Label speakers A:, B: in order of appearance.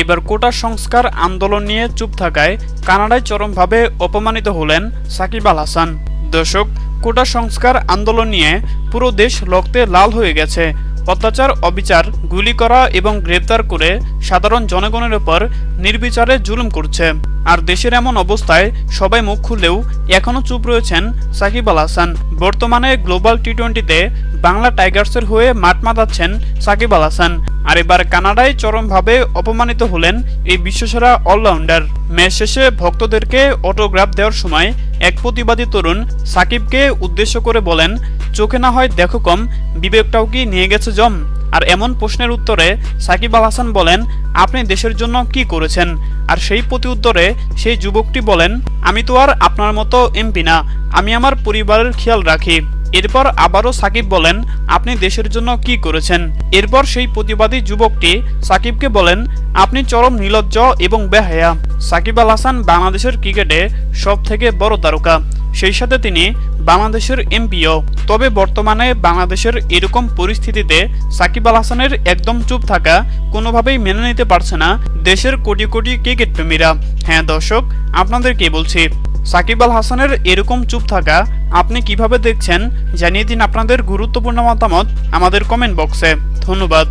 A: এবার কোটা সংস্কার আন্দোলন নিয়ে চুপ থাকায় কানাডায় চরমভাবে অপমানিত হলেন সাকিব আল হাসান। দর্শক, কোটা সংস্কার আন্দোলন নিয়ে পুরো দেশ রক্তে লাল হয়ে গেছে। অত্যাচার, অবিচার, গুলি করা এবং গ্রেপ্তার করে সাধারণ জনগণের উপর নির্বিচারে জুলুম করছে। আর দেশের এমন অবস্থায় সবাই মুখ খুললেও এখনও চুপ রয়েছেন সাকিব আল হাসান। বর্তমানে গ্লোবাল টি টোয়েন্টিতে বাংলা টাইগার্সের হয়ে মাঠ মাতাচ্ছেন সাকিব আল হাসান। আর এবার কানাডায় চরমভাবে অপমানিত হলেন এই বিশ্বসেরা অলরাউন্ডার। ম্যাচ শেষে ভক্তদেরকে অটোগ্রাফ দেওয়ার সময় এক প্রতিবাদী তরুণ সাকিবকে উদ্দেশ্য করে বলেন, চোখে না হয় দেখো কম, বিবেকটাও কি নিয়ে গেছে জম? আর এমন প্রশ্নের উত্তরে সাকিব আল হাসান বলেন, আপনি দেশের জন্য কি করেছেন? আর সেই প্রতি উত্তরে সেই যুবকটি বলেন, আমি তো আর আপনার মতো এমপি না, আমি আমার পরিবারের খেয়াল রাখি। এরপর আবারও সাকিব বলেন, আপনি দেশের জন্য কি করেছেন? এরপর সেই প্রতিবাদী যুবকটি সাকিবকে বলেন, আপনি চরম নির্লজ্জ এবং বেহায়া। সাকিব আল হাসান বাংলাদেশের ক্রিকেটে সব থেকে বড় তারকা। সেই সাথে তিনি বাংলাদেশের এমপিও। তবে বর্তমানে বাংলাদেশের এরকম পরিস্থিতিতে সাকিব আল হাসানের একদম চুপ থাকা কোনোভাবেই মেনে নিতে পারছে না দেশের কোটি কোটি ক্রিকেট প্রেমীরা হ্যাঁ দর্শক আপনাদের কে বলছি সাকিব আল হাসানের এরকম চুপ থাকা আপনি কীভাবে দেখছেন জানিয়ে দিন আপনাদের গুরুত্বপূর্ণ মতামত আমাদের কমেন্ট বক্সে ধন্যবাদ।